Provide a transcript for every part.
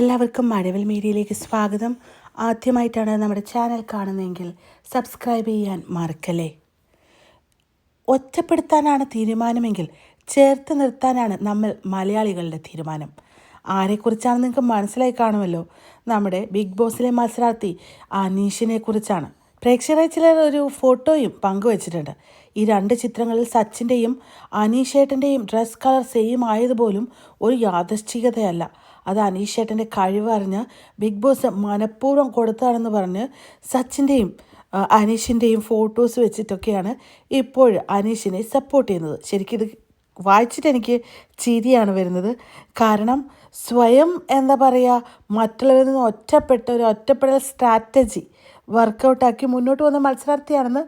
എല്ലാവർക്കും മഴവിൽ മീഡിയയിലേക്ക് സ്വാഗതം. ആദ്യമായിട്ടാണ് നമ്മുടെ ചാനൽ കാണുന്നതെങ്കിൽ സബ്സ്ക്രൈബ് ചെയ്യാൻ മറക്കല്ലേ? ഒറ്റപ്പെടുത്താനാണ് തീരുമാനമെങ്കിൽ ചേർത്ത് നിർത്താനാണ് നമ്മൾ മലയാളികളുടെ തീരുമാനം. ആരെക്കുറിച്ചാണ് നിങ്ങൾക്ക് മനസ്സിലായി കാണുമല്ലോ? നമ്മുടെ ബിഗ് ബോസിലെ മത്സരാർത്ഥി അനീഷിനെ കുറിച്ചാണ് പ്രേക്ഷകരെ ചിലർ ഒരു ഫോട്ടോയും പങ്കുവച്ചിട്ടുണ്ട്. ഈ രണ്ട് ചിത്രങ്ങളിൽ സച്ചിന്റെയും അനീഷേട്ടന്റെയും ഡ്രസ് കളർ സെയിം ആയതുപോലും ഒരു യാദൃശ്ചികതയല്ല. അത് അനീഷേട്ടന്റെ കഴിവ് അറിഞ്ഞ് ബിഗ് ബോസ് മനഃപൂർവം കൊടുത്താണെന്ന് പറഞ്ഞ് സച്ചിന്റെയും അനീഷിന്റെയും ഫോട്ടോസ് വെച്ചിട്ടൊക്കെയാണ് ഇപ്പോൾ അനീഷിനെ സപ്പോർട്ട് ചെയ്യുന്നത്. ശരിക്കും ഇത് വായിച്ചിട്ട് എനിക്ക് ചിരിയാണ് വരുന്നത്. കാരണം സ്വയം എന്താ പറയുക മറ്റുള്ളവരിൽ നിന്ന് ഒറ്റപ്പെട്ട ഒരു ഒറ്റപ്പെടൽ സ്ട്രാറ്റജി വർക്കൗട്ടാക്കി മുന്നോട്ട് വന്ന മത്സരാർത്ഥിയാണെന്ന്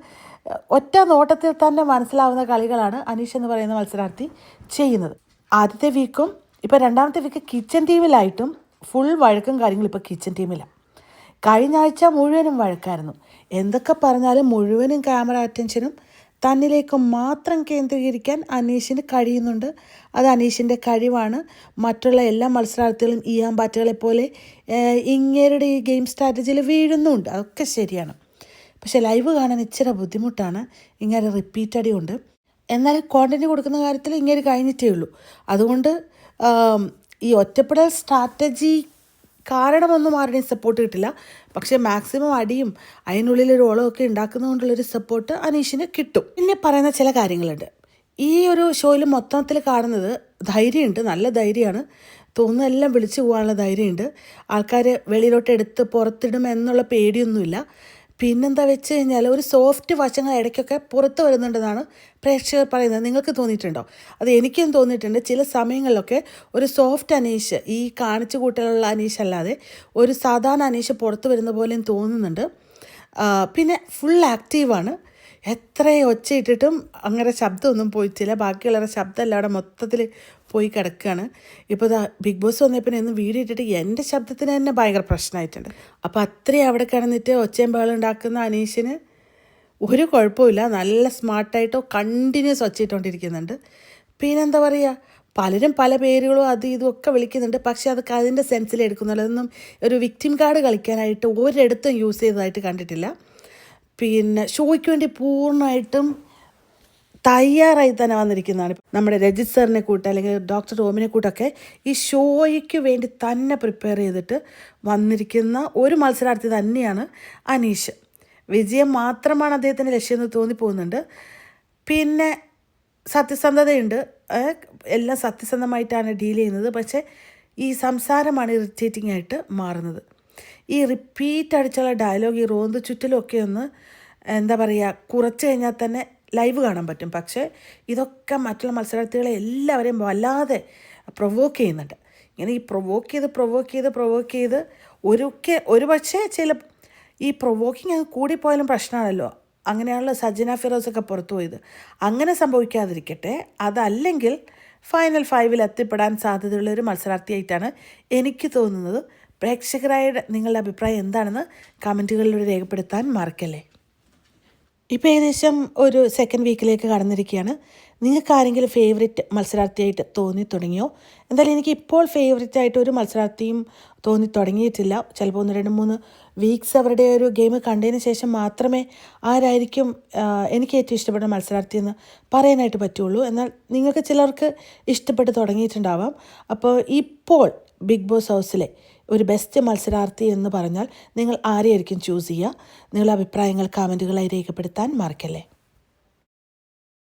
ഒറ്റ നോട്ടത്തിൽ തന്നെ മനസ്സിലാവുന്ന കളികളാണ് അനീഷ് എന്ന് പറയുന്ന മത്സരാർത്ഥി ചെയ്യുന്നത്. ആദ്യത്തെ വീക്കും ഇപ്പോൾ രണ്ടാമത്തെ വീക്ക് കിച്ചൺ ടീമിലായിട്ടും ഫുൾ വഴക്കും കാര്യങ്ങളും ഇപ്പോൾ കിച്ചൺ ടീമിലാണ് കഴിഞ്ഞ ആഴ്ച മുഴുവനും വഴക്കായിരുന്നു. എന്തൊക്കെ പറഞ്ഞാലും മുഴുവനും ക്യാമറ അറ്റൻഷനും തന്നിലേക്ക് മാത്രം കേന്ദ്രീകരിക്കാൻ അനീഷിന് കഴിയുന്നുണ്ട്. അത് അനീഷിന്റെ കഴിവാണ്. മറ്റുള്ള എല്ലാ മത്സരാർത്ഥികളും ഈയാമ്പാറ്റകളെ പോലെ ഇങ്ങേരുടെ ഈ ഗെയിം സ്ട്രാറ്റജിയിൽ വീഴുന്നുണ്ട്. അതൊക്കെ ശരിയാണ്. പക്ഷേ ലൈവ് കാണാൻ ഇച്ചിരി ബുദ്ധിമുട്ടാണ്. ഇങ്ങനെ റിപ്പീറ്റ് അടിയുണ്ട് എന്നാൽ കോണ്ടന്റ് കൊടുക്കുന്ന കാര്യത്തിൽ ഇങ്ങനെ കഴിഞ്ഞിട്ടേ ഉള്ളൂ. അതുകൊണ്ട് ഈ ഒറ്റപ്പെടൽ സ്ട്രാറ്റജി കാരണമൊന്നും ആരുടെയും സപ്പോർട്ട് കിട്ടില്ല. പക്ഷേ മാക്സിമം അടിയും അതിനുള്ളിൽ ഒരു ഓളമൊക്കെ ഉണ്ടാക്കുന്നതുകൊണ്ടുള്ളൊരു സപ്പോർട്ട് അനീഷിന് കിട്ടും. പിന്നെ പറയുന്ന ചില കാര്യങ്ങളുണ്ട്. ഈ ഒരു ഷോയിൽ മൊത്തത്തിൽ കാണുന്നത് ധൈര്യമുണ്ട്. നല്ല ധൈര്യമാണ്. തോന്നുന്നതെല്ലാം വിളിച്ചു പോകാനുള്ള ധൈര്യമുണ്ട്. ആൾക്കാരെ വെളിയിലോട്ട് എടുത്ത് പുറത്തിടും എന്നുള്ള പേടിയൊന്നുമില്ല. പിന്നെന്താ വെച്ച് കഴിഞ്ഞാൽ ഒരു സോഫ്റ്റ് വശങ്ങൾ ഇടയ്ക്കൊക്കെ പുറത്ത് വരുന്നുണ്ടെന്നാണ് പ്രേക്ഷകർ പറയുന്നത്. നിങ്ങൾക്ക് തോന്നിയിട്ടുണ്ടോ? അത് എനിക്കും തോന്നിയിട്ടുണ്ട്. ചില സമയങ്ങളിലൊക്കെ ഒരു സോഫ്റ്റ് അനീഷ് ഈ കാണിച്ചു കൂട്ടലുള്ള അനീഷ് അല്ലാതെ ഒരു സാധാരണ അനീഷ് പുറത്ത് വരുന്ന പോലെയും തോന്നുന്നുണ്ട്. പിന്നെ ഫുൾ ആക്റ്റീവാണ്. എത്ര ഒച്ചയിട്ടിട്ടും അങ്ങനെ ശബ്ദമൊന്നും പോയിട്ടില്ല. ബാക്കിയുള്ളവരുടെ ശബ്ദമല്ല. അവിടെ മൊത്തത്തിൽ പോയി കിടക്കുകയാണ് ഇപ്പോൾ ബിഗ് ബോസ് വന്നപ്പോൾ ഒന്ന് വീഡിയോ ഇട്ടിട്ട് എന്റെ ശബ്ദത്തിന് തന്നെ ഭയങ്കര പ്രശ്നമായിട്ടുണ്ട് അപ്പോൾ അത്രയും അവിടെ കിടന്നിട്ട് ഒച്ചയും ബഹളം ഉണ്ടാക്കുന്ന അനീഷിന് ഒരു കുഴപ്പമില്ല നല്ല സ്മാർട്ടായിട്ടോ കണ്ടിന്യൂസ് ഒച്ചയിട്ടോണ്ടിരിക്കുന്നുണ്ട് പിന്നെ എന്താ പറയുക പലരും പല പേരുകളും അത് ഇതും ഒക്കെ വിളിക്കുന്നുണ്ട്. പക്ഷേ അതൊക്കെ അതിന്റെ സെൻസിൽ എടുക്കുന്നുള്ളതൊന്നും ഒരു വിക്ടിം കാർഡ് കളിക്കാനായിട്ട് ഒരിടത്തും യൂസ് ചെയ്തതായിട്ട് കണ്ടിട്ടില്ല. പിന്നെ ഷോയ്ക്ക് വേണ്ടി പൂർണമായിട്ടും തയ്യാറായി തന്നെ വന്നിരിക്കുന്നതാണ്. നമ്മുടെ രജിത് സാറിനെ കൂട്ട് അല്ലെങ്കിൽ ഡോക്ടർ റോമിനെ കൂട്ടൊക്കെ ഈ ഷോയ്ക്ക് വേണ്ടി തന്നെ പ്രിപ്പയർ ചെയ്തിട്ട് വന്നിരിക്കുന്ന ഒരു മത്സരാർത്ഥി തന്നെയാണ് അനീഷ്. വിജയം മാത്രമാണ് അദ്ദേഹത്തിന്റെ ലക്ഷ്യം എന്ന് തോന്നിപ്പോകുന്നുണ്ട്. പിന്നെ സത്യസന്ധതയുണ്ട്. എല്ലാം സത്യസന്ധമായിട്ടാണ് ഡീൽ ചെയ്യുന്നത്. പക്ഷേ ഈ സംസാരമാണ് ഇറിറ്റേറ്റിംഗ് ആയിട്ട് മാറുന്നത്. ഈ റിപ്പീറ്റ് അടിച്ചുള്ള ഡയലോഗ് ഈ റോന്ത് ചുറ്റിലൊക്കെ ഒന്ന് എന്താ പറയുക കുറച്ച് കഴിഞ്ഞാൽ തന്നെ ലൈവ് കാണാൻ പറ്റും. പക്ഷേ ഇതൊക്കെ മറ്റുള്ള മത്സരാർത്ഥികളെ എല്ലാവരെയും വല്ലാതെ പ്രൊവോക്ക് ചെയ്യുന്നുണ്ട്. ഇങ്ങനെ ഈ പ്രൊവോക്ക് ചെയ്ത് പ്രൊവോക്ക് ചെയ്ത് പ്രൊവോക്ക് ചെയ്ത് ഒരുക്കെ ഒരു പക്ഷേ ചില ഈ പ്രൊവോക്കിങ് അങ്ങ് കൂടിപ്പോയാലും പ്രശ്നമാണല്ലോ. അങ്ങനെയാണല്ലോ സജന ഫിറോസൊക്കെ പുറത്തു പോയത്. അങ്ങനെ സംഭവിക്കാതിരിക്കട്ടെ. അതല്ലെങ്കിൽ ഫൈനൽ ഫൈവിൽ എത്തിപ്പെടാൻ സാധ്യതയുള്ള ഒരു മത്സരാർത്ഥിയായിട്ടാണ് എനിക്ക് തോന്നുന്നത്. പ്രേക്ഷകരായ നിങ്ങളുടെ അഭിപ്രായം എന്താണെന്ന് കമന്റുകളിലൂടെ രേഖപ്പെടുത്താൻ മറക്കല്ലേ. ഇപ്പോൾ ഏകദേശം ഒരു സെക്കൻഡ് വീക്കിലേക്ക് കടന്നിരിക്കുകയാണ്. നിങ്ങൾക്ക് ആരെങ്കിലും ഫേവറേറ്റ് മത്സരാർത്ഥിയായിട്ട് തോന്നി തുടങ്ങിയോ? എന്തായാലും എനിക്ക് ഇപ്പോൾ ഫേവറേറ്റ് ആയിട്ട് ഒരു മത്സരാർത്ഥിയും തോന്നി തുടങ്ങിയിട്ടില്ല. ചിലപ്പോൾ ഒന്ന് രണ്ട് മൂന്ന് വീക്സ് അവരുടെ ഒരു ഗെയിം കണ്ടതിന് ശേഷം മാത്രമേ ആരായിരിക്കും എനിക്ക് ഏറ്റവും ഇഷ്ടപ്പെട്ട മത്സരാർത്ഥി എന്ന് പറയാനായിട്ട് പറ്റുള്ളൂ. എന്നാൽ നിങ്ങൾക്ക് ചിലർക്ക് ഇഷ്ടപ്പെട്ട് തുടങ്ങിയിട്ടുണ്ടാവാം. അപ്പോൾ ഇപ്പോൾ ബിഗ് ബോസ് ഹൗസിലെ ഒരു ബെസ്റ്റ് മത്സരാർത്ഥി എന്ന് പറഞ്ഞാൽ നിങ്ങൾ ആരെയായിരിക്കും ചൂസ് ചെയ്യുക? നിങ്ങളുടെ അഭിപ്രായങ്ങൾ കമന്റുകളായി രേഖപ്പെടുത്താൻ മറക്കല്ലേ?